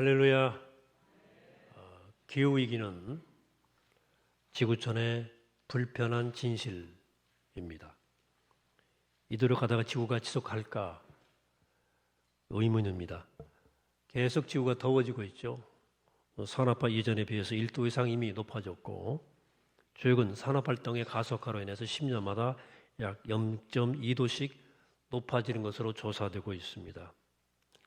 할렐루야. 어, 기후 위기는 지구촌의 불편한 진실입니다. 이대로 가다가 지구가 지속할까 의문입니다. 계속 지구가 더워지고 있죠. 어, 산업화 이전에 비해서 1도 이상 이미 높아졌고 최근 산업활동의 가속화로 인해서 10년마다 약 0.2도씩 높아지는 것으로 조사되고 있습니다.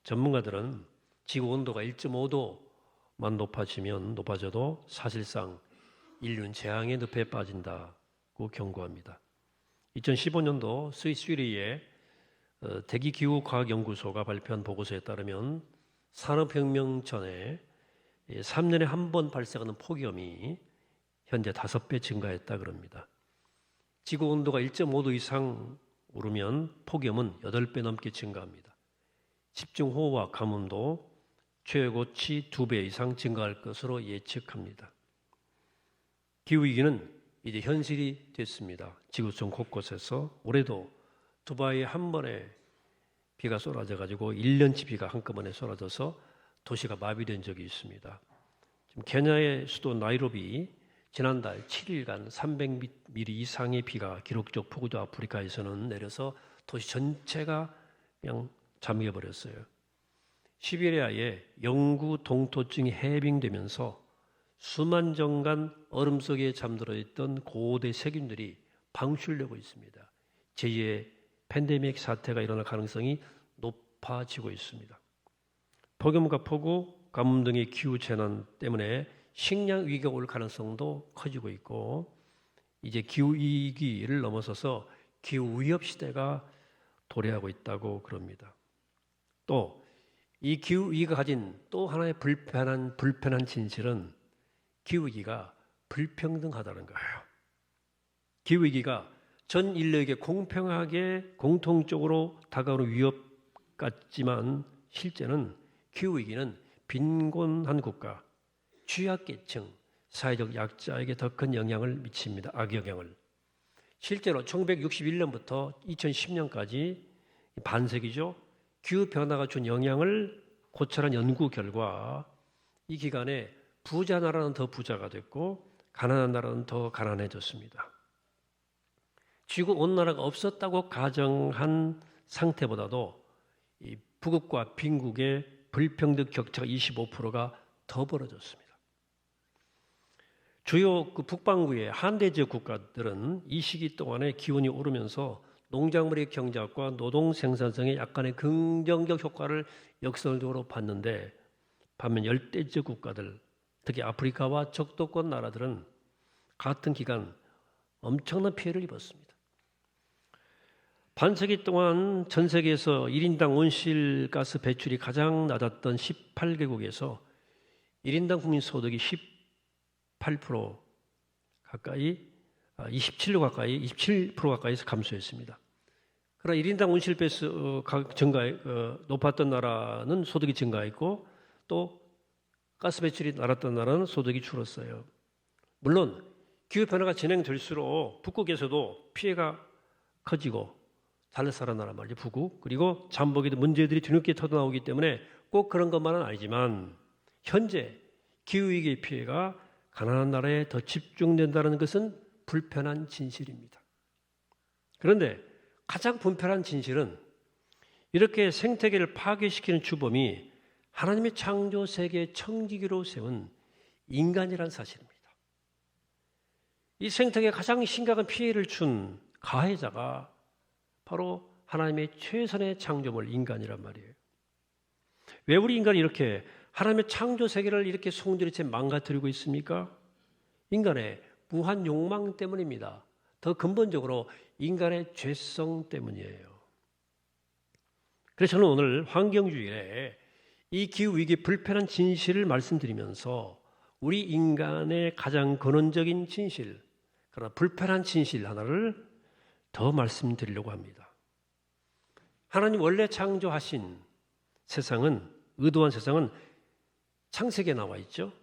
전문가들은 지구 온도가 1.5도만 높아지면 높아져도 사실상 인류는 재앙의 늪에 빠진다고 경고합니다. 2015년도 스위스리의 어, 대기기후과학연구소가 발표한 보고서에 따르면 산업혁명 전에 3년에 한 번 발생하는 폭염이 현재 다섯 배 증가했다 그럽니다. 지구 온도가 1.5도 이상 오르면 폭염은 8배 넘게 증가합니다. 집중호우와 가뭄도 최고치 2배 이상 증가할 것으로 예측합니다. 기후위기는 이제 현실이 됐습니다. 지구촌 곳곳에서 올해도 두바이에 한 번에 비가 쏟아져 가지고 1년치 비가 한꺼번에 쏟아져서 도시가 마비된 적이 있습니다. 지금 케냐의 수도 나이로비 지난달 7일간 300mm 이상의 비가 기록적 폭우도 아프리카에서는 내려서 도시 전체가 그냥 잠겨 버렸어요. 시베리아의 영구 동토증이 해빙되면서 수만 정간 얼음 속에 잠들어 있던 고대 세균들이 방출되고 있습니다. 제2의 팬데믹 사태가 일어날 가능성이 높아지고 있습니다. 폭염과 폭우, 가뭄 등의 기후 재난 때문에 식량 위기가 올 가능성도 커지고 있고 이제 기후 위기를 넘어서서 기후 위협 시대가 도래하고 있다고 그럽니다. 또 이 기후 위기가 가진 또 하나의 불편한 불편한 진실은 기후 위기가 불평등하다는 거예요. 기후 위기가 전 인類에게 공평하게 공통적으로 다가오는 위협 같지만 실제는 기후 위기는 빈곤한 국가, 취약계층, 사회적 약자에게 더 큰 영향을 미칩니다. 악영향을. 실제로 1961년부터 2010년까지 반세기죠. 기후 변화가 준 영향을 고찰한 연구 결과 이 기간에 부자 나라는 더 부자가 됐고 가난한 나라는 더 가난해졌습니다. 지구 온난화가 없었다고 가정한 상태보다도 이 북극과 빈국의 불평등 격차가 25%가 더 벌어졌습니다. 주요 그 북반구의 한대 지역 국가들은 이 시기 동안에 기온이 오르면서 농작물의 경작과 노동 생산성에 약간의 긍정적 효과를 역설적으로 봤는데 반면 열대 지역 국가들 특히 아프리카와 적도권 나라들은 같은 기간 엄청난 피해를 입었습니다. 반세기 동안 전 세계에서 1인당 온실가스 배출이 가장 낮았던 18개국에서 1인당 국민 소득이 18% 가까이 27% 가까이 27% 가까이서 감소했습니다. 그러나 1인당 온실가스 어, 증가 어, 높았던 나라는 소득이 증가했고 또 가스 배출이 낮았던 나라는 소득이 줄었어요. 물론 기후 변화가 진행될수록 북극에서도 피해가 커지고 달라사라 나라 말이죠 북극 그리고 잠복에도 문제들이 뒤늦게 터져 나오기 때문에 꼭 그런 것만은 아니지만 현재 기후 위기의 피해가 가난한 나라에 더 집중된다는 것은 불편한 진실입니다. 그런데 가장 불편한 진실은 이렇게 생태계를 파괴시키는 주범이 하나님의 창조 세계의 청지기로 세운 인간이라는 사실입니다. 이 생태계에 가장 심각한 피해를 준 가해자가 바로 하나님의 최선의 창조물 인간이란 말이에요. 왜 우리 인간이 이렇게 하나님의 창조 세계를 이렇게 송두리째 망가뜨리고 있습니까? 인간의 무한 욕망 때문입니다. 더 근본적으로 인간의 죄성 때문이에요. 그래서 저는 오늘 환경주의에 이 기후 위기 불편한 진실을 말씀드리면서 우리 인간의 가장 근원적인 진실, 그러나 불편한 진실 하나를 더 말씀드리려고 합니다. 하나님 원래 창조하신 세상은 의도한 세상은 창세기에 나와 있죠.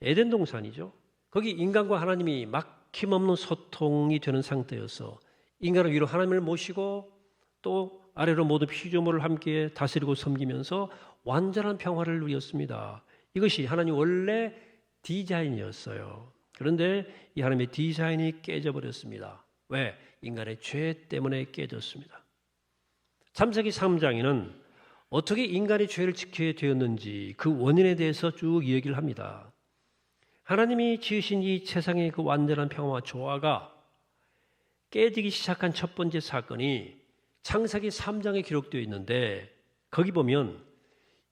에덴 동산이죠. 거기 인간과 하나님이 막힘없는 소통이 되는 상태여서 인간을 위로 하나님을 모시고 또 아래로 모든 피조물을 함께 다스리고 섬기면서 완전한 평화를 누렸습니다. 이것이 하나님 원래 디자인이었어요. 그런데 이 하나님의 디자인이 깨져버렸습니다. 왜? 인간의 죄 때문에 깨졌습니다. 참세기 3장에는 어떻게 인간이 죄를 지켜야 되었는지 그 원인에 대해서 쭉 이야기를 합니다. 하나님이 지으신 이 세상의 그 완전한 평화와 조화가 깨지기 시작한 첫 번째 사건이 창세기 3장에 기록되어 있는데 거기 보면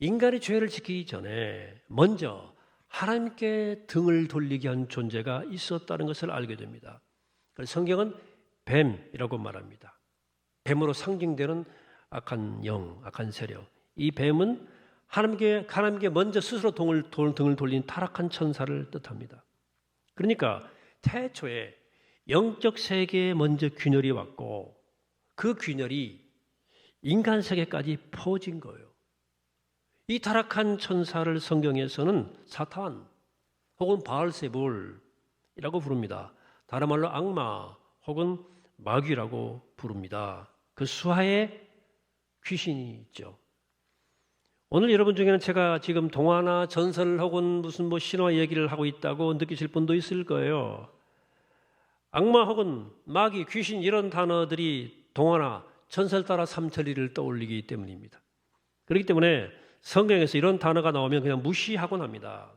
인간의 죄를 지키기 전에 먼저 하나님께 등을 돌리게 한 존재가 있었다는 것을 알게 됩니다. 성경은 뱀이라고 말합니다. 뱀으로 상징되는 악한 영, 악한 세력. 이 뱀은 하나님께 하나님께 먼저 스스로 등을, 등을 돌린 타락한 천사를 뜻합니다. 그러니까 태초에 영적 세계에 먼저 균열이 왔고 그 균열이 인간 세계까지 퍼진 거예요. 이 타락한 천사를 성경에서는 사탄 혹은 바알세불이라고 부릅니다. 다른 말로 악마 혹은 마귀라고 부릅니다. 그 수하에 귀신이 있죠. 오늘 여러분 중에는 제가 지금 동화나 전설 혹은 무슨 뭐 신화 얘기를 하고 있다고 느끼실 분도 있을 거예요. 악마 혹은 마귀, 귀신 이런 단어들이 동화나 전설 따라 삼천리를 떠올리기 때문입니다. 그렇기 때문에 성경에서 이런 단어가 나오면 그냥 무시하곤 합니다.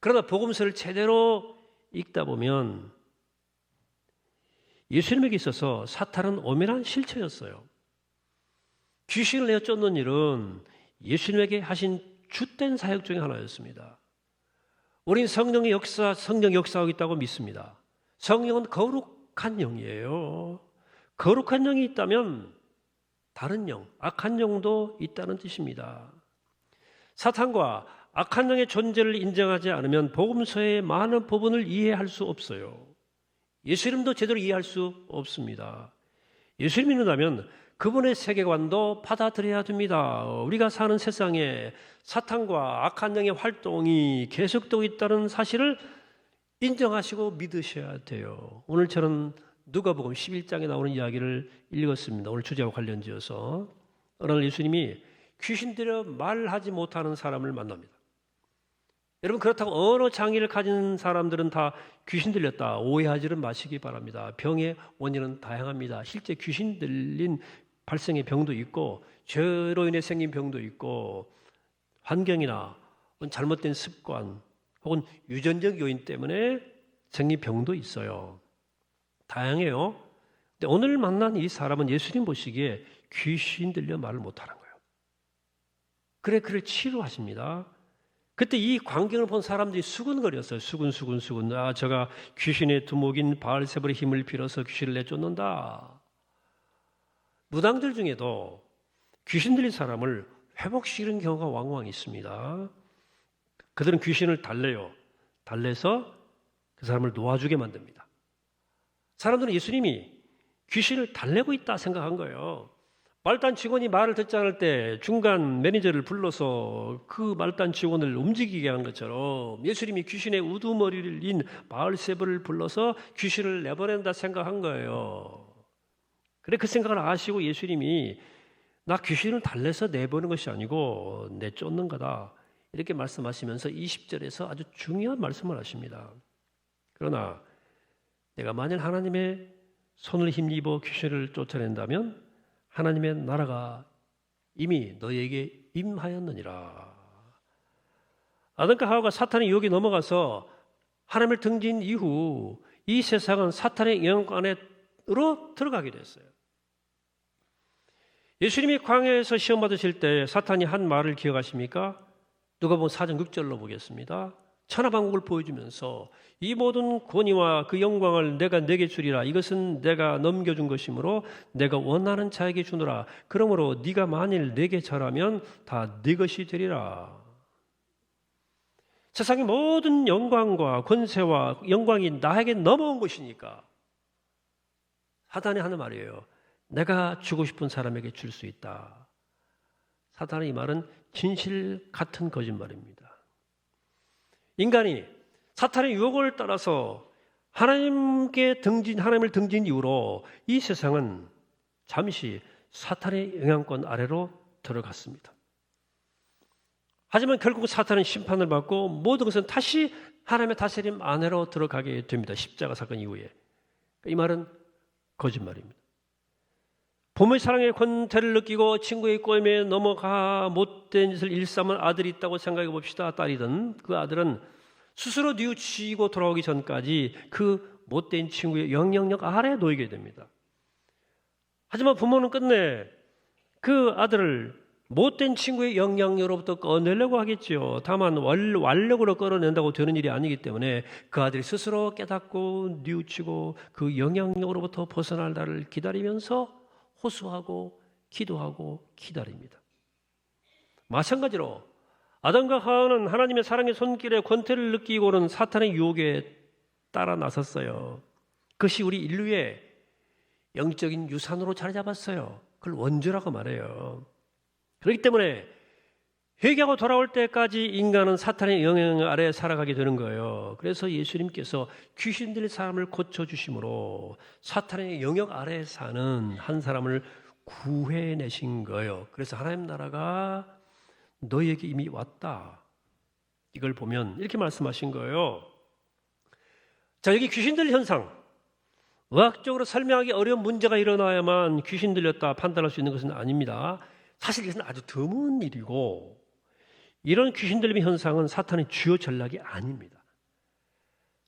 그러나 복음서를 제대로 읽다 보면 예수님에게 있어서 사탄은 오면한 실체였어요. 귀신을 내어 쫓는 일은 예수님에게 하신 주된 사역 중의 하나였습니다. 우린 성령의 역사, 성령 역사하고 있다고 믿습니다. 성령은 거룩한 영이에요. 거룩한 영이 있다면 다른 영, 악한 영도 있다는 뜻입니다. 사탄과 악한 영의 존재를 인정하지 않으면 복음서의 많은 부분을 이해할 수 없어요. 예수님도 제대로 이해할 수 없습니다. 예수님 믿는다면 그분의 세계관도 받아들여야 됩니다. 우리가 사는 세상에 사탄과 악한 영의 활동이 계속되고 있다는 사실을 인정하시고 믿으셔야 돼요. 오늘 저는 누가복음 11장에 나오는 이야기를 읽었습니다. 오늘 주제와 관련지어서 어느 날 예수님이 귀신 들여 말하지 못하는 사람을 만납니다. 여러분 그렇다고 언어 장애를 가진 사람들은 다 귀신 들렸다 오해하지는 마시기 바랍니다. 병의 원인은 다양합니다. 실제 귀신 들린 발생의 병도 있고 죄로 인해 생긴 병도 있고 환경이나 잘못된 습관 혹은 유전적 요인 때문에 생긴 병도 있어요. 다양해요. 근데 오늘 만난 이 사람은 예수님 보시기에 귀신 들려 말을 못하는 거예요. 그래 그를 치료하십니다. 그때 이 광경을 본 사람들이 수근거렸어요. 수근 수근 수근. 아, 제가 귀신의 두목인 바알세불의 힘을 빌어서 귀신을 내쫓는다. 무당들 중에도 귀신 들린 사람을 회복시키는 경우가 왕왕 있습니다. 그들은 귀신을 달래요. 달래서 그 사람을 놓아주게 만듭니다. 사람들은 예수님이 귀신을 달래고 있다 생각한 거예요. 말단 직원이 말을 듣지 않을 때 중간 매니저를 불러서 그 말단 직원을 움직이게 한 것처럼 예수님이 귀신의 우두머리를 인 바알세브를 불러서 귀신을 내보낸다 생각한 거예요. 그래 그 생각을 아시고 예수님이 나 귀신을 달래서 내보는 것이 아니고 내쫓는 거다. 이렇게 말씀하시면서 20절에서 아주 중요한 말씀을 하십니다. 그러나 내가 만일 하나님의 손을 힘입어 귀신을 쫓아낸다면 하나님의 나라가 이미 너에게 임하였느니라. 아담과 하와가 사탄의 유혹에 넘어가서 하나님을 등진 이후 이 세상은 사탄의 영향 안으로 들어가게 됐어요. 예수님이 광야에서 시험 받으실 때 사탄이 한 말을 기억하십니까? 누가 보면 4장 6절로 보겠습니다. 천하방국을 보여주면서 이 모든 권위와 그 영광을 내가 내게 주리라. 이것은 내가 넘겨준 것이므로 내가 원하는 자에게 주노라. 그러므로 네가 만일 내게 절하면 다 네 것이 되리라. 세상의 모든 영광과 권세와 영광이 나에게 넘어온 것이니까. 사단이 하는 말이에요. 내가 주고 싶은 사람에게 줄 수 있다. 사단의 이 말은 진실 같은 거짓말입니다 인간이 사탄의 유혹을 따라서 하나님께 등진 하나님을 등진 이후로 이 세상은 잠시 사탄의 영향권 아래로 들어갔습니다. 하지만 결국 사탄은 심판을 받고 모든 것은 다시 하나님의 다스림 안으로 들어가게 됩니다. 십자가 사건 이후에. 이 말은 거짓말입니다. 부모의 사랑의 권태를 느끼고 친구의 꼬임에 넘어가 못된 짓을 일삼은 아들이 있다고 생각해 봅시다. 딸이든 그 아들은 스스로 뉘우치고 돌아오기 전까지 그 못된 친구의 영향력 아래 놓이게 됩니다. 하지만 부모는 끝내 그 아들을 못된 친구의 영향력으로부터 꺼내려고 하겠지요. 다만 완- 완력으로 끌어낸다고 되는 일이 아니기 때문에 그 아들이 스스로 깨닫고 뉘우치고 그 영향력으로부터 벗어날 날을 기다리면서 호소하고 기도하고 기다립니다. 마찬가지로 아담과 하와는 하나님의 사랑의 손길에 권태를 느끼고는 사탄의 유혹에 따라 나섰어요. 그것이 우리 인류의 영적인 유산으로 자리 잡았어요. 그걸 원죄라고 말해요. 그렇기 때문에 회개하고 돌아올 때까지 인간은 사탄의 영향 아래 살아가게 되는 거예요. 그래서 예수님께서 귀신 들린 사람을 고쳐 주심으로 사탄의 영역 아래 사는 한 사람을 구해내신 거예요. 그래서 하나님 나라가 너희에게 이미 왔다. 이걸 보면 이렇게 말씀하신 거예요. 자, 여기 귀신 들린 현상. 의학적으로 설명하기 어려운 문제가 일어나야만 귀신 들렸다 판단할 수 있는 것은 아닙니다. 사실 이것은 아주 드문 일이고 이런 귀신 들림 현상은 사탄의 주요 전략이 아닙니다.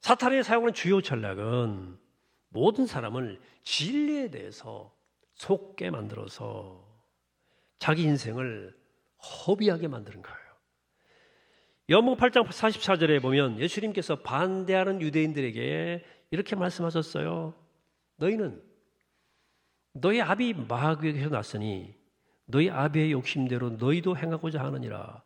사탄이 사용하는 주요 전략은 모든 사람을 진리에 대해서 속게 만들어서 자기 인생을 허비하게 만드는 거예요. 연목 8장 44절에 보면 예수님께서 반대하는 유대인들에게 이렇게 말씀하셨어요. 너희는 너희 아비 마귀에게서 났으니 너희 아비의 욕심대로 너희도 행하고자 하느니라.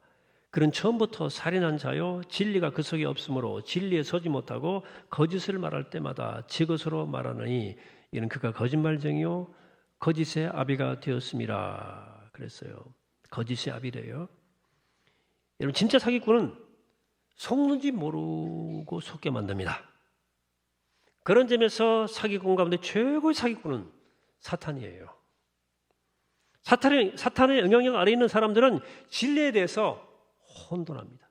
그는 처음부터 살인한 자요 진리가 그 속에 없으므로 진리에 서지 못하고 거짓을 말할 때마다 제 것으로 말하느니 이는 그가 거짓말쟁이요 거짓의 아비가 되었음이라 그랬어요. 거짓의 아비래요. 여러분 진짜 사기꾼은 속는지 모르고 속게 만듭니다. 그런 점에서 사기꾼 가운데 최고의 사기꾼은 사탄이에요. 사탄의, 사탄의 영향력 아래 있는 사람들은 진리에 대해서 혼돈합니다.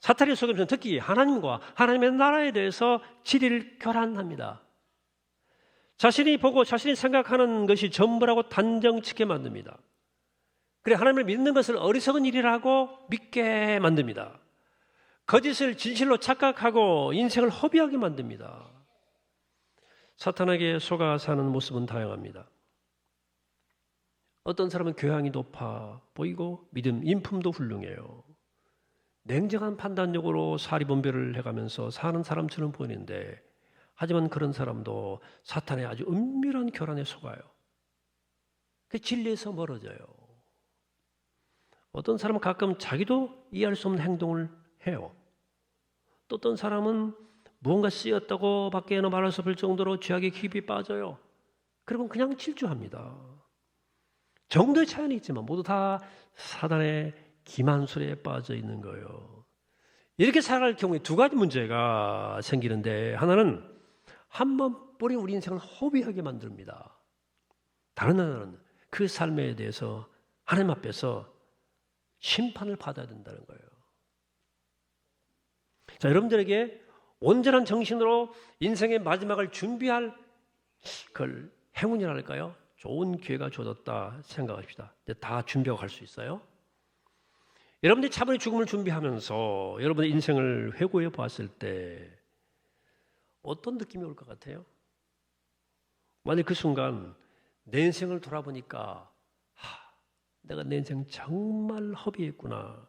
사탄의 속임수는 특히 하나님과 하나님의 나라에 대해서 진리를 교란합니다. 자신이 보고 자신이 생각하는 것이 전부라고 단정짓게 만듭니다. 그래 하나님을 믿는 것을 어리석은 일이라고 믿게 만듭니다. 거짓을 진실로 착각하고 인생을 허비하게 만듭니다. 사탄에게 속아 사는 모습은 다양합니다. 어떤 사람은 교양이 높아 보이고 믿음, 인품도 훌륭해요. 냉정한 판단력으로 사리분별을 해가면서 사는 사람처럼 보이는데 하지만 그런 사람도 사탄의 아주 은밀한 교란에 속아요. 그 진리에서 멀어져요. 어떤 사람은 가끔 자기도 이해할 수 없는 행동을 해요. 또 어떤 사람은 무언가 쓰였다고 밖에는 말할 수 없을 정도로 죄악에 깊이 빠져요. 그리고 그냥 질주합니다. 정도의 차이는 있지만 모두 다 사단의 기만술에 빠져 있는 거예요. 이렇게 살아갈 경우에 두 가지 문제가 생기는데 하나는 한 번뿐이 우리 인생을 허비하게 만듭니다. 다른 하나는 그 삶에 대해서 하나님 앞에서 심판을 받아야 된다는 거예요. 자, 여러분들에게 온전한 정신으로 인생의 마지막을 준비할 그 행운이랄까요? 좋은 기회가 주어졌다 생각합시다. 다 준비하고 갈 수 있어요. 여러분들이 차분히 죽음을 준비하면서 여러분의 인생을 회고해 보았을 때 어떤 느낌이 올 것 같아요? 만약 그 순간 내 인생을 돌아보니까 하, 내가 내 인생 정말 허비했구나.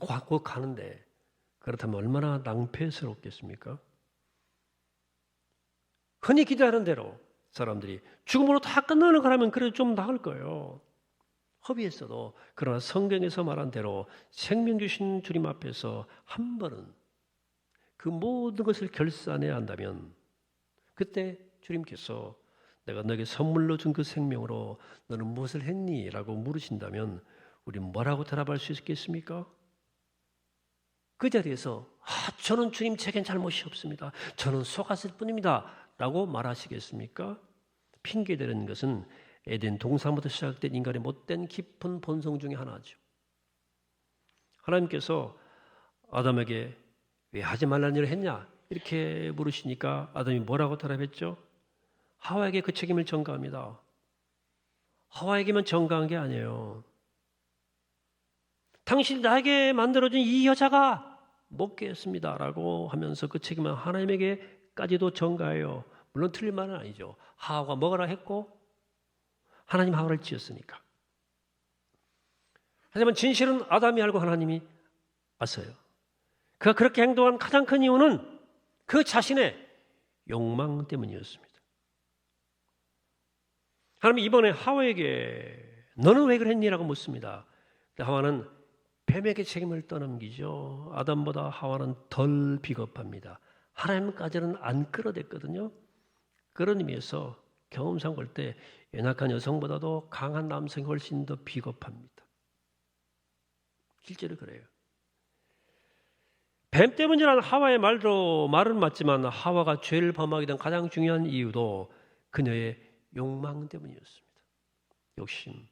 곧, 곧 가는데 그렇다면 얼마나 낭패스럽겠습니까? 흔히 기대하는 대로 사람들이 죽음으로 다 끝나는 거라면 그래도 좀 나을 거예요. 허비했어도 그러나 성경에서 말한 대로 생명 주신 주님 앞에서 한 번은 그 모든 것을 결산해야 한다면 그때 주님께서 내가 너에게 선물로 준 그 생명으로 너는 무엇을 했니? 라고 물으신다면 우리 뭐라고 대답할 수 있겠습니까? 그 자리에서 아, 저는 주님 제겐 잘못이 없습니다. 저는 속았을 뿐입니다. 라고 말하시겠습니까? 핑계대는 것은 에덴 동산부터 시작된 인간의 못된 깊은 본성 중에 하나죠. 하나님께서 아담에게 왜 하지 말라는 일을 했냐? 이렇게 물으시니까 아담이 뭐라고 대답했죠? 하와에게 그 책임을 전가합니다. 하와에게만 전가한 게 아니에요. 당신 나에게 만들어준 이 여자가 먹게 했습니다. 라고 하면서 그 책임은 하나님에게 까지도 전가해요. 물론 틀린 말은 아니죠. 하와가 먹으라 했고 하나님 하와를 지었으니까. 하지만 진실은 아담이 알고 하나님이 아어요. 그가 그렇게 행동한 가장 큰 이유는 그 자신의 욕망 때문이었습니다. 하나님 이번에 하와에게 너는 왜 그랬니라고 묻습니다. 하와는 뱀에게 책임을 떠넘기죠. 아담보다 하와는 덜 비겁합니다. 하나님까지는 안 끌어댔거든요. 그런 의미에서 경험상 볼 때 연약한 여성보다도 강한 남성이 훨씬 더 비겁합니다. 실제로 그래요. 뱀 때문이라는 하와의 말도 말은 맞지만 하와가 죄를 범하게 된 가장 중요한 이유도 그녀의 욕망 때문이었습니다. 욕심.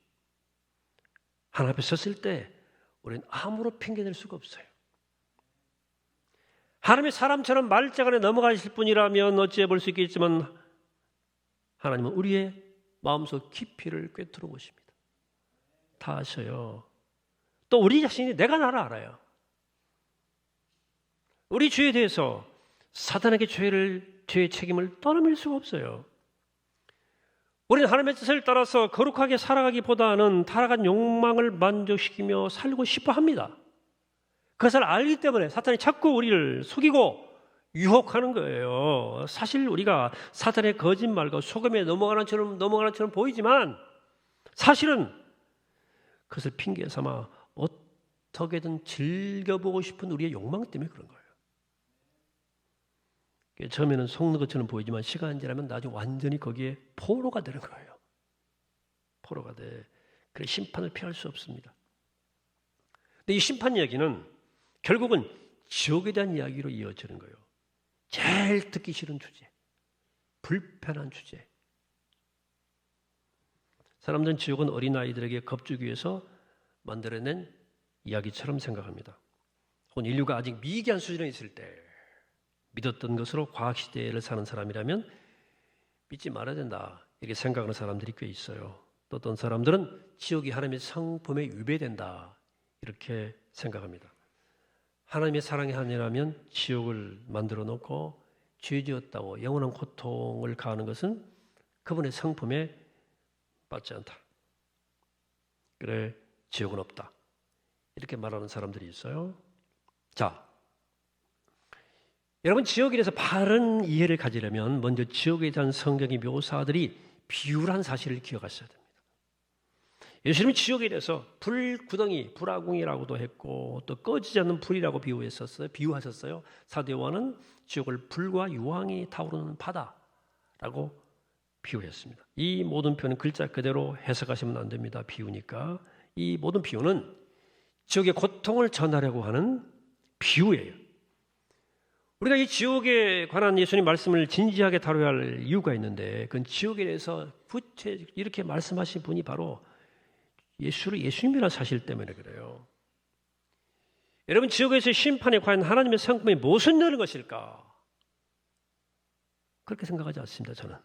하나 앞에 섰을 때 우리는 아무로 핑계댈 수가 없어요. 하나님이 사람처럼 말자간에 넘어가실 분이라면 어찌해 볼 수 있겠지만 하나님은 우리의 마음속 깊이를 꿰뚫어 보십니다. 다 아셔요. 또 우리 자신이 내가 나를 알아요. 우리 죄에 대해서 사단에게 죄를 죄의 책임을 떠넘길 수가 없어요. 우리는 하나님의 뜻을 따라서 거룩하게 살아가기보다는 타락한 욕망을 만족시키며 살고 싶어 합니다. 그것을 알기 때문에 사탄이 자꾸 우리를 속이고 유혹하는 거예요. 사실 우리가 사탄의 거짓말과 속음에 넘어가는 처럼 넘어가는 처럼 보이지만 사실은 그것을 핑계 삼아 어떻게든 즐겨보고 싶은 우리의 욕망 때문에 그런 거예요. 처음에는 속는 것처럼 보이지만 시간이 지나면 나중에 완전히 거기에 포로가 되는 거예요. 포로가 돼. 그래 심판을 피할 수 없습니다. 근데 이 심판 이야기는 결국은 지옥에 대한 이야기로 이어지는 거예요. 제일 듣기 싫은 주제. 불편한 주제. 사람들은 지옥은 어린아이들에게 겁주기 위해서 만들어낸 이야기처럼 생각합니다. 혹은 인류가 아직 미개한 수준에 있을 때 믿었던 것으로 과학 시대를 사는 사람이라면 믿지 말아야 된다 이렇게 생각하는 사람들이 꽤 있어요. 또 어떤 사람들은 지옥이 하나님의 성품에 위배된다 이렇게 생각합니다. 하나님의 사랑이 아니라면 지옥을 만들어 놓고 죄지었다고 영원한 고통을 가하는 것은 그분의 성품에 맞지 않다. 그래 지옥은 없다. 이렇게 말하는 사람들이 있어요. 자, 여러분 지옥에 대해서 바른 이해를 가지려면 먼저 지옥에 대한 성경의 묘사들이 비유란 사실을 기억하셔야 됩니다. 예수님이 지옥에 대해서 불구덩이, 불아궁이라고도 했고 또 꺼지지 않는 불이라고 비유했었어요. 비유하셨어요. 사도 요한은 지옥을 불과 유황이 타오르는 바다라고 비유했습니다. 이 모든 표현은 글자 그대로 해석하시면 안 됩니다. 비유니까 이 모든 비유는 지옥의 고통을 전하려고 하는 비유예요. 우리가 이 지옥에 관한 예수님 말씀을 진지하게 다뤄야 할 이유가 있는데 그건 지옥에 대해서 구체 이렇게 말씀하신 분이 바로 예수를 예수님이라는 사실 때문에 그래요. 여러분 지옥에서 심판이 과연 하나님의 성품이 무슨 일는 것일까? 그렇게 생각하지 않습니다. 저는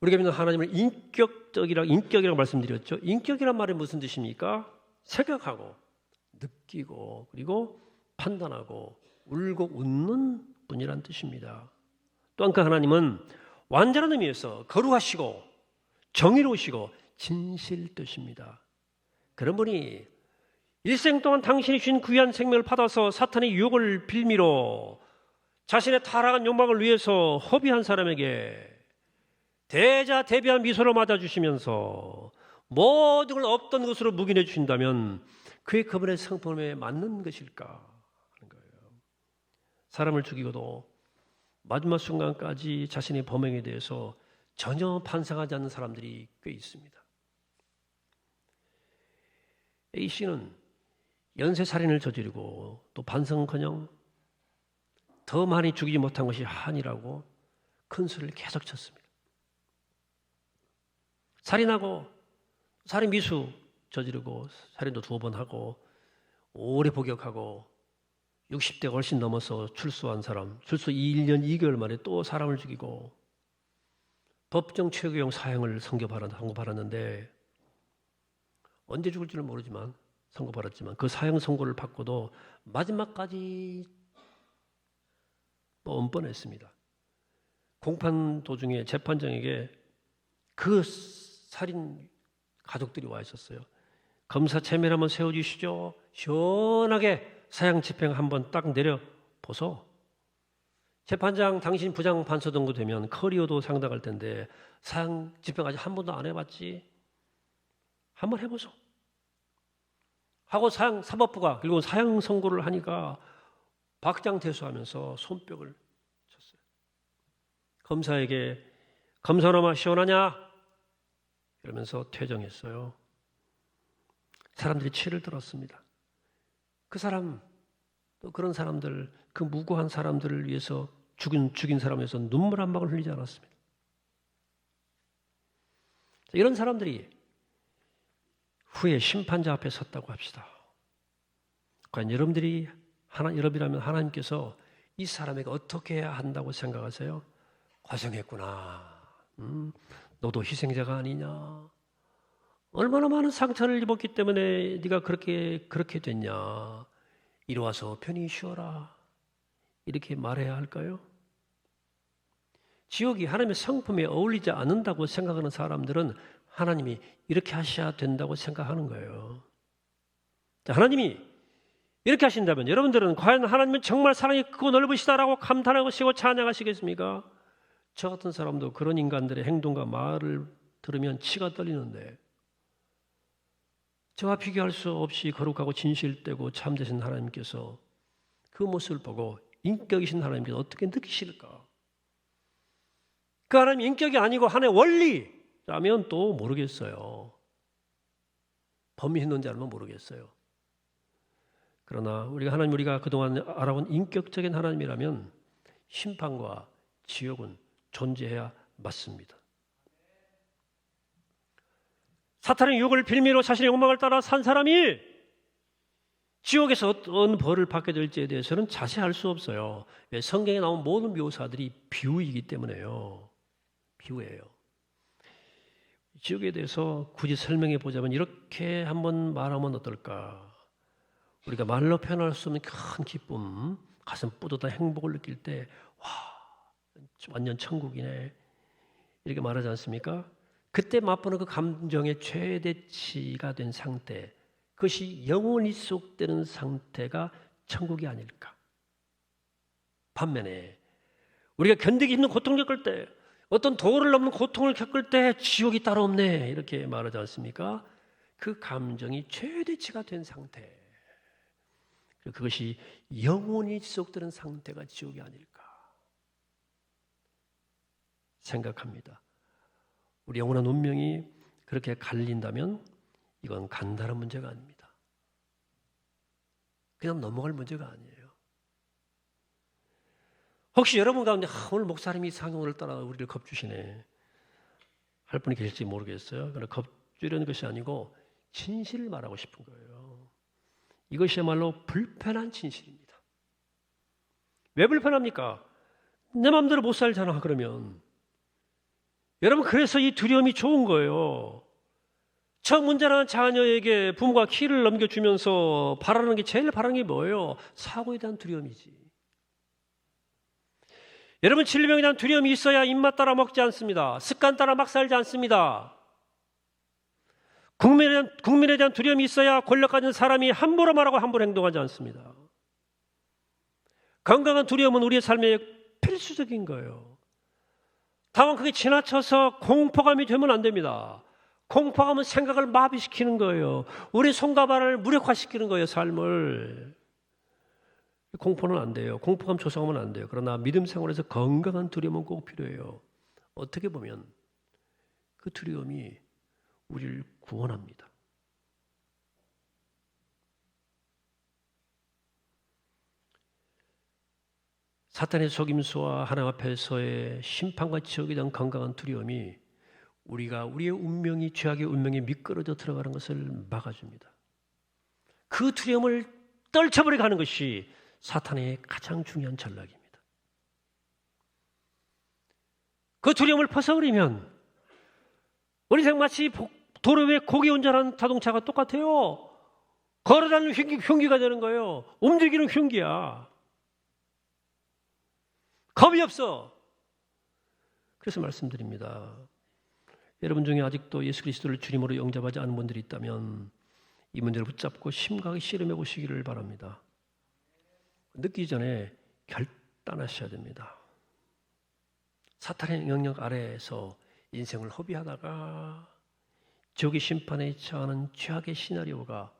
우리가 믿는 하나님을 인격적이라 인격이라고 말씀드렸죠. 인격이란 말이 무슨 뜻입니까? 생각하고 느끼고 그리고 판단하고 울고 웃는 분이란 뜻입니다. 또한 그 하나님은 완전한 의미에서 거룩하시고 정의로우시고 진실되십니다. 그런 분이 일생 동안 당신이 주신 귀한 생명을 받아서 사탄의 유혹을 빌미로 자신의 타락한 욕망을 위해서 허비한 사람에게 대자 대비한 미소로 맞아주시면서 모든 걸 없던 것으로 묵인해 주신다면 그의 그분의 성품에 맞는 것일까? 사람을 죽이고도 마지막 순간까지 자신의 범행에 대해서 전혀 반성하지 않는 사람들이 꽤 있습니다. A 씨는 연쇄 살인을 저지르고 또 반성커녕 더 많이 죽이지 못한 것이 한이라고 큰 소리를 계속 쳤습니다. 살인하고 살인 미수 저지르고 살인도 두번 하고 오래 복역하고 60대가 훨씬 넘어서 출소한 사람, 출소 1년 2개월 만에 또 사람을 죽이고 법정 최고형 사형을 선고받았는데 언제 죽을지는 모르지만 선고받았지만 그 사형 선고를 받고도 마지막까지 뻔뻔했습니다. 공판 도중에 재판장에게 그 살인 가족들이 와 있었어요. 검사 체면 한번 세워주시죠. 시원하게 사형 집행 한번 딱 내려 보소. 재판장 당신 부장 판사 정도 되면 커리어도 상당할 텐데 사형 집행 아직 한 번도 안 해봤지. 한번 해보소. 하고 사형 사법부가 결국 사형 선고를 하니까 박장대소하면서 손뼉을 쳤어요. 검사에게 검사놈아 시원하냐? 이러면서 퇴정했어요. 사람들이 치를 들었습니다. 그 사람 또 그런 사람들 그 무고한 사람들을 위해서 죽인 죽인 사람에 서 눈물 한 방울 흘리지 않았습니다. 이런 사람들이 후에 심판자 앞에 섰다고 합시다. 과연 여러분들이 하나 여러분이라면 하나님께서 이 사람에게 어떻게 해야 한다고 생각하세요? 고생했구나. 음, 너도 희생자가 아니냐? 얼마나 많은 상처를 입었기 때문에 네가 그렇게 그렇게 됐냐? 이리 와서 편히 쉬어라. 이렇게 말해야 할까요? 지옥이 하나님의 성품에 어울리지 않는다고 생각하는 사람들은 하나님이 이렇게 하셔야 된다고 생각하는 거예요. 자, 하나님이 이렇게 하신다면 여러분들은 과연 하나님은 정말 사랑이 크고 넓으시다라고 감탄하시고 찬양하시겠습니까? 저 같은 사람도 그런 인간들의 행동과 말을 들으면 치가 떨리는데 저와 비교할 수 없이 거룩하고 진실되고 참되신 하나님께서 그 모습을 보고 인격이신 하나님께서 어떻게 느끼실까? 그 하나님 인격이 아니고 하나의 원리 라면 또 모르겠어요. 범위 있는 자라면 모르겠어요. 그러나 우리가 하나님 우리가 그동안 알아온 인격적인 하나님이라면 심판과 지옥은 존재해야 맞습니다. 사탄의 유혹을 빌미로 자신의 욕망을 따라 산 사람이 지옥에서 어떤 벌을 받게 될지에 대해서는 자세할 수 없어요. 왜 성경에 나온 모든 묘사들이 비유이기 때문에요. 비유예요. 지옥에 대해서 굳이 설명해 보자면 이렇게 한번 말하면 어떨까? 우리가 말로 표현할 수 없는 큰 기쁨, 가슴 뿌듯한 행복을 느낄 때, 와, 완전 천국이네. 이렇게 말하지 않습니까? 그때 맛보는 그 감정의 최대치가 된 상태, 그것이 영원히 속되는 상태가 천국이 아닐까. 반면에 우리가 견디기 힘든 고통을 겪을 때, 어떤 도를 넘는 고통을 겪을 때 지옥이 따로 없네 이렇게 말하지 않습니까? 그 감정이 최대치가 된 상태. 그것이 영원히 지속되는 상태가 지옥이 아닐까 생각합니다. 우리 영원한 운명이 그렇게 갈린다면 이건 간단한 문제가 아닙니다. 그냥 넘어갈 문제가 아니에요. 혹시 여러분 가운데 아, 오늘 목사님이 상용을 따라 우리를 겁주시네 할 분이 계실지 모르겠어요. 그러나 겁주려는 것이 아니고 진실을 말하고 싶은 거예요. 이것이야말로 불편한 진실입니다. 왜 불편합니까? 내 마음대로 못 살잖아 그러면 여러분 그래서 이 두려움이 좋은 거예요. 처음 문제라는 자녀에게 부모가 키를 넘겨주면서 바라는 게 제일 바라는 게 뭐예요? 사고에 대한 두려움이지. 여러분 질병에 대한 두려움이 있어야 입맛 따라 먹지 않습니다. 습관 따라 막 살지 않습니다. 국민에 대한, 국민에 대한 두려움이 있어야 권력 가진 사람이 함부로 말하고 함부로 행동하지 않습니다. 건강한 두려움은 우리의 삶에 필수적인 거예요. 다만 그게 지나쳐서 공포감이 되면 안 됩니다. 공포감은 생각을 마비시키는 거예요. 우리 손과 발을 무력화시키는 거예요, 삶을. 공포는 안 돼요. 공포감 조성하면 안 돼요. 그러나 믿음 생활에서 건강한 두려움은 꼭 필요해요. 어떻게 보면 그 두려움이 우리를 구원합니다. 사탄의 속임수와 하나님 앞에서의 심판과 지옥에 대한 건강한 두려움이 우리가 우리의 운명이 죄악의 운명에 미끄러져 들어가는 것을 막아줍니다. 그 두려움을 떨쳐버리게 하는 것이 사탄의 가장 중요한 전략입니다. 그 두려움을 벗어버리면 우리 생 마치 복- 도로 위에 고기 운전하는 자동차가 똑같아요. 걸어다니는 흉기, 흉기가 되는 거예요. 움직이는 흉기야. 겁이 없어. 그래서 말씀드립니다. 여러분 중에 아직도 예수 그리스도를 주님으로 영접하지 않은 분들이 있다면 이 문제를 붙잡고 심각하게 실험해 보시기를 바랍니다. 늦기 전에 결단하셔야 됩니다. 사탄의 영향력 아래에서 인생을 허비하다가 지옥의 심판에 처하는 최악의 시나리오가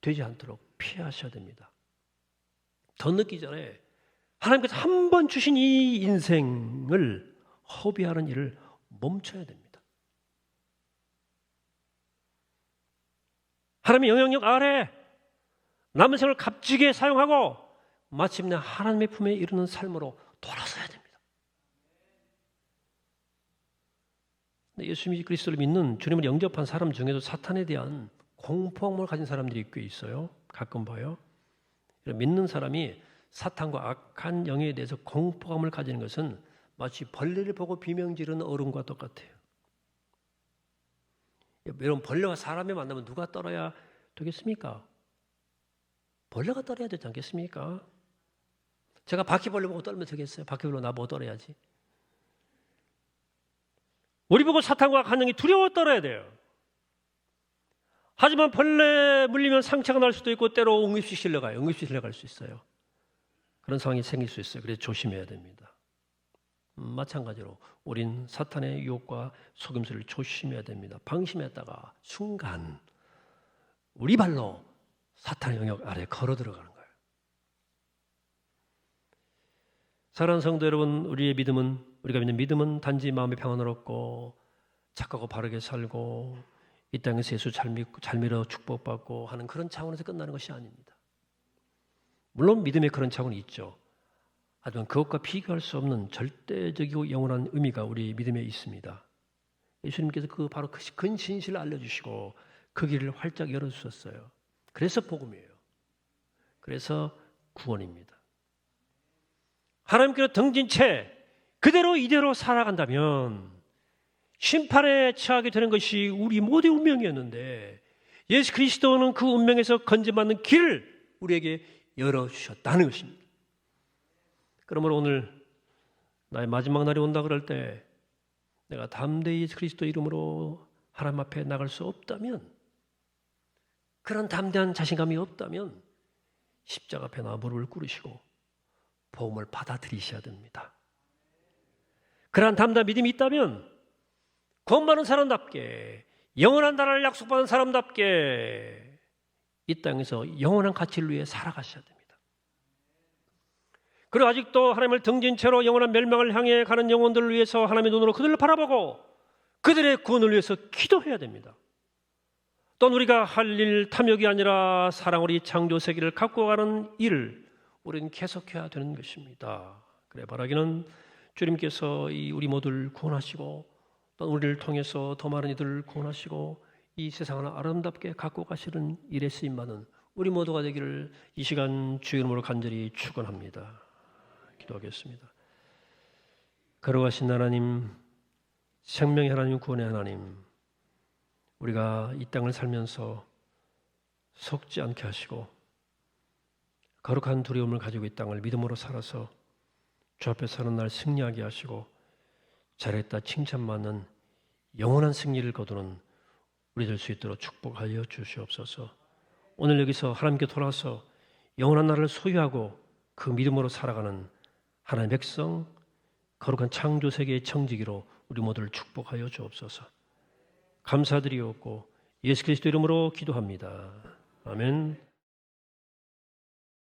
되지 않도록 피하셔야 됩니다. 더 늦기 전에 하나님께서 한 번 주신 이 인생을 허비하는 일을 멈춰야 됩니다. 하나님의 영향력 아래 남은 생을 값지게 사용하고 마침내 하나님의 품에 이르는 삶으로 돌아서야 됩니다. 예수 그리스도를 믿는 주님을 영접한 사람 중에도 사탄에 대한 공포함을 가진 사람들이 꽤 있어요. 가끔 봐요. 믿는 사람이 사탄과 악한 영에 대해서 공포감을 가지는 것은 마치 벌레를 보고 비명 지르는 어른과 똑같아요. 여러분 벌레와 사람이 만나면 누가 떨어야 되겠습니까? 벌레가 떨어야 되지 않겠습니까? 제가 바퀴벌레 보고 떨면 되겠어요? 바퀴벌레 나보고 떨어야지. 우리 보고 사탄과 영이 두려워 떨어야 돼요. 하지만 벌레 물리면 상처가 날 수도 있고 때로 응급실 실려가요. 응급실 실려갈 수 있어요. 그런 상황이 생길 수 있어요. 그래서 조심해야 됩니다. 음, 마찬가지로 우린 사탄의 유혹과 속임수를 조심해야 됩니다. 방심했다가 순간 우리 발로 사탄의 영역 아래 걸어 들어가는 거예요. 사랑하는 성도 여러분, 우리의 믿음은 우리가 믿는 믿음은 단지 마음의 평안을 얻고 착하고 바르게 살고 이 땅에서 예수 잘 믿고 잘 믿어 축복받고 하는 그런 차원에서 끝나는 것이 아닙니다. 물론 믿음의 그런 차원이 있죠. 하지만 그것과 비교할 수 없는 절대적이고 영원한 의미가 우리 믿음에 있습니다. 예수님께서 그 바로 그 근신실을 알려주시고 그 길을 활짝 열어주셨어요. 그래서 복음이에요. 그래서 구원입니다. 하나님께로 등진 채 그대로 이대로 살아간다면 심판에 처하게 되는 것이 우리 모두의 운명이었는데 예수 그리스도는 그 운명에서 건져받는 길을 우리에게 열어주셨다는 것입니다. 그러므로 오늘 나의 마지막 날이 온다 그럴 때 내가 담대히 예수 그리스도 이름으로 하나님 앞에 나갈 수 없다면 그런 담대한 자신감이 없다면 십자가 앞에 나 무릎을 꿇으시고 복음을 받아들이셔야 됩니다. 그러한 담대한 믿음이 있다면 구원 받은 사람답게 영원한 나라를 약속받은 사람답게 이 땅에서 영원한 가치를 위해 살아가셔야 됩니다. 그리고 아직도 하나님을 등진 채로 영원한 멸망을 향해 가는 영혼들을 위해서 하나님의 눈으로 그들을 바라보고 그들의 구원을 위해서 기도해야 됩니다. 또 우리가 할 일 탐욕이 아니라 사랑으로 이 창조 세계를 갖고 가는 일을 우리는 계속해야 되는 것입니다. 그래 바라기는 주님께서 이 우리 모두를 구원하시고 또 우리를 통해서 더 많은 이들을 구원하시고 이 세상을 아름답게 갖고 가시는 일에 쓰임 받는 우리 모두가 되기를 이 시간 주의 이름으로 간절히 축원합니다. 기도하겠습니다. 걸어가신 하나님, 생명의 하나님, 구원의 하나님, 우리가 이 땅을 살면서 속지 않게 하시고 거룩한 두려움을 가지고 이 땅을 믿음으로 살아서 주 앞에 서는 날 승리하게 하시고 잘했다 칭찬받는 영원한 승리를 거두는 우리 될 수 있도록 축복하여 주시옵소서. 오늘 여기서 하나님께 돌아서 영원한 나라를 소유하고 그 믿음으로 살아가는 하나님의 백성 거룩한 창조 세계의 청지기로 우리 모두를 축복하여 주옵소서. 감사드리옵고 예수 그리스도 이름으로 기도합니다. 아멘.